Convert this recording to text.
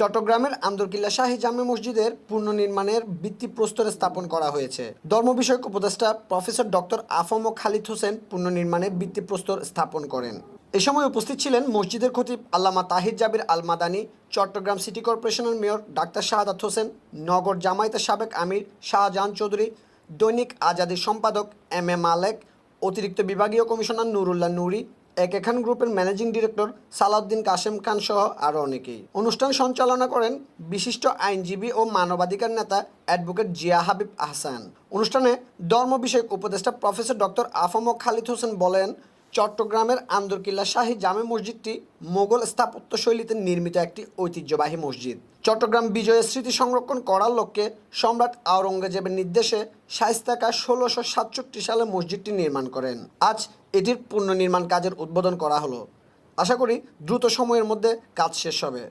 চট্টগ্রামের আন্দরকিল্লা শাহী জামে মসজিদের পুনর্নির্মাণের ভিত্তিপ্রস্তর স্থাপন করা হয়েছে। ধর্ম বিষয়ক উপদেষ্টা প্রফেসর ডক্টর আফম খালিদ হোসেন পুনর্নির্মাণের ভিত্তিপ্রস্তর স্থাপন করেন। এ সময় উপস্থিত ছিলেন মসজিদের খতিব আল্লামা তাহির জাবির আল মাদানী চট্টগ্রাম সিটি কর্পোরেশনের মেয়র ডাক্তার শাহাদাত হোসেন, নগর জামায়াতের সাবেক আমির শাহজাহান চৌধুরী, দৈনিক আজাদির সম্পাদক এম এ মালেক, অতিরিক্ত বিভাগীয় কমিশনার নুরুল্লাহ নুরি একে খান গ্রুপের ম্যানেজিং ডিরেক্টর সালাউদ্দিন কাশেম খান সহ আরও অনেকেই। অনুষ্ঠান সঞ্চালনা করেন বিশিষ্ট আইনজীবী ও মানবাধিকার নেতা অ্যাডভোকেট জিয়া হাবিব আহসান। অনুষ্ঠানে ধর্ম বিষয়ক উপদেষ্টা professor doctor AFM Khalid Hossain বলেন চট্টগ্রামের আন্দরকিল্লা শাহী জামে মসজিদটি মোগল স্থাপত্যশৈলীতে নির্মিত একটি ঐতিহ্যবাহী মসজিদ। চট্টগ্রাম বিজয়ের স্মৃতি সংরক্ষণ করার লক্ষ্যে সম্রাট আওরঙ্গজেবের নির্দেশে শাইস্তাকা ষোলোশো সাতষট্টি সালে মসজিদটি নির্মাণ করেন। আজ এটির পুনর্নির্মাণ কাজের উদ্বোধন করা হলো। আশা করি দ্রুত সময়ের মধ্যে কাজ শেষ হবে।